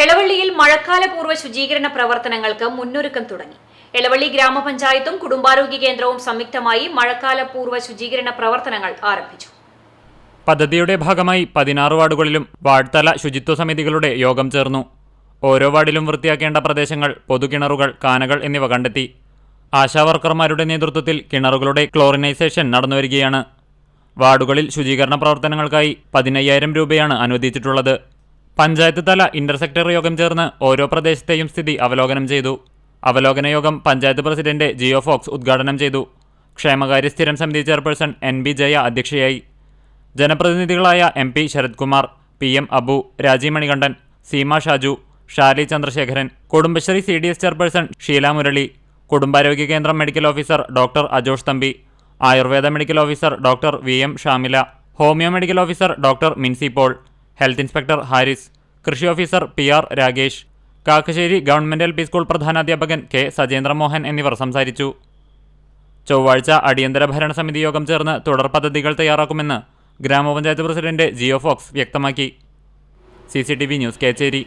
എളവള്ളിയിൽ മഴക്കാലപൂർവ ശുചീകരണ പ്രവർത്തനങ്ങൾക്ക് മുന്നൊരുക്കം തുടങ്ങി. എളവള്ളി ഗ്രാമപഞ്ചായത്തും കുടുംബാരോഗ്യ കേന്ദ്രവും സംയുക്തമായി മഴക്കാലപൂർവ ശുചീകരണ പ്രവർത്തനങ്ങൾ ആരംഭിച്ചു. പദ്ധതിയുടെ ഭാഗമായി പതിനാറ് വാർഡുകളിലും വാർഡ് തല ശുചിത്വ സമിതികളുടെ യോഗം ചേർന്നു. ഓരോ വാർഡിലും വൃത്തിയാക്കേണ്ട പ്രദേശങ്ങൾ പൊതുകിണറുകൾ കാനകൾ എന്നിവ കണ്ടെത്തി. ആശാവർക്കർമാരുടെ നേതൃത്വത്തിൽ കിണറുകളുടെ ക്ലോറിനൈസേഷൻ നടന്നുവരികയാണ്. വാർഡുകളിൽ ശുചീകരണ പ്രവർത്തനങ്ങൾക്കായി പതിനയ്യായിരം രൂപയാണ് അനുവദിച്ചിട്ടുള്ളത്. പഞ്ചായത്ത് തല ഇന്റർസെക്ടർ യോഗം ചേർന്ന് ഓരോ പ്രദേശത്തെയും സ്ഥിതി അവലോകനം ചെയ്തു. അവലോകന യോഗം പഞ്ചായത്ത് പ്രസിഡന്റ് ജിയോ ഫോക്സ് ഉദ്ഘാടനം ചെയ്തു. ക്ഷേമകാര്യ സ്ഥിരം സമിതി ചെയർപേഴ്സൺ എൻ ബി ജയ അധ്യക്ഷയായി. ജനപ്രതിനിധികളായ M P Sarath Kumar P M Abu Rajeev Manikandan Seema Shaju Shali Chandrasekharan Kudumbashree C D S chairperson Sheela Murali കുടുംബാരോഗ്യ കേന്ദ്രം medical officer doctor Ajosh Thampi Ayurveda medical officer doctor V M Shamila homeo medical officer doctor Minsi Paul health inspector Haris കൃഷി officer P R Ragesh Kakkassery government L P school പ്രധാനാധ്യാപകൻ K Sajendramohan എന്നിവർ സംസാരിച്ചു. ചൊവ്വാഴ്ച അടിയന്തര ഭരണസമിതി യോഗം ചേർന്ന് തുടർ പദ്ധതികൾ തയ്യാറാക്കുമെന്ന് ഗ്രാമപഞ്ചായത്ത് പ്രസിഡന്റ് ജിയോ ഫോക്സ് വ്യക്തമാക്കി. C news Kechery.